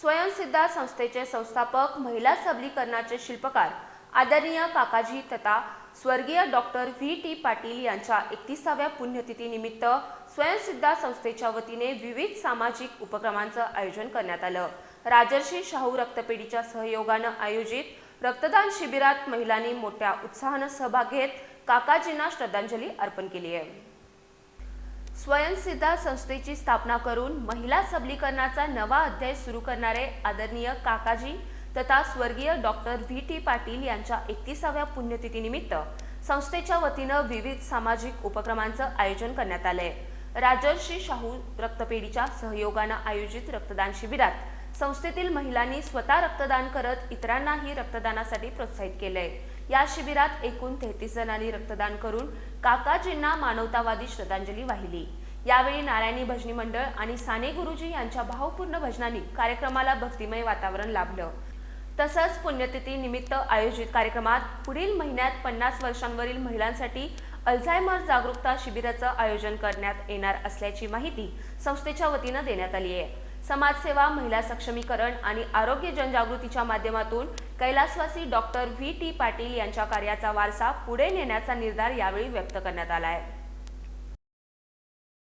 स्वयंसिद्धा संस्थेचे संस्थापक महिला सबलीकरणाचे शिल्पकार आदरणीय काकाजी तथा स्वर्गीय डॉक्टर व्ही टी पाटील यांच्या एकतीसाव्या पुण्यतिथीनिमित्त स्वयंसिद्धा संस्थेच्या वतीने विविध सामाजिक उपक्रमांचं आयोजन करण्यात आलं. राजर्षी शाहू रक्तपेढीच्या सहयोगानं आयोजित रक्तदान शिबिरात महिलांनी मोठ्या उत्साहानं सहभाग घेत काकाजींना श्रद्धांजली अर्पण केली आहे. स्वयंसिद्धा संस्थेची स्थापना करून महिला सबलीकरणाचा नवा अध्याय सुरू करणारे आदरणीय काकाजी तथा स्वर्गीय डॉक्टर व्ही टी पाटील यांच्या एकतीसाव्या पुण्यतिथीनिमित्त संस्थेच्या वतीनं विविध सामाजिक उपक्रमांचं आयोजन करण्यात आलंय. राजर्षी शाहू रक्तपेढीच्या सहयोगानं आयोजित रक्तदान शिबिरात संस्थेतील महिलांनी स्वतः रक्तदान करत इतरांनाही रक्तदानासाठी प्रोत्साहित केलंय. या शिबिरात एकूण तेहतीस जणांनी रक्तदान करून काकाजींना मानवतावादी श्रद्धांजली वाहिली. यावेळी नारायणी भजनी मंडळ आणि साने गुरुजी यांच्या भावपूर्ण भजनांनी कार्यक्रमाला भक्तिमय वातावरण लाभलं. तसंच पुण्यतिथी निमित्त आयोजित कार्यक्रमात पुढील महिन्यात पन्नास वर्षांवरील महिलांसाठी अल्झायमर जागरूकता शिबिराचं आयोजन करण्यात येणार असल्याची माहिती संस्थेच्या वतीनं देण्यात आली आहे. समाजसेवा महिला सक्षमीकरण आणि आरोग्य जनजागृतीच्या माध्यमातून कैलासवासी डॉक्टर व्ही टी पाटील यांच्या कार्याचा वारसा पुढे नेण्याचा निर्धार यावेळी व्यक्त करण्यात आला आहे.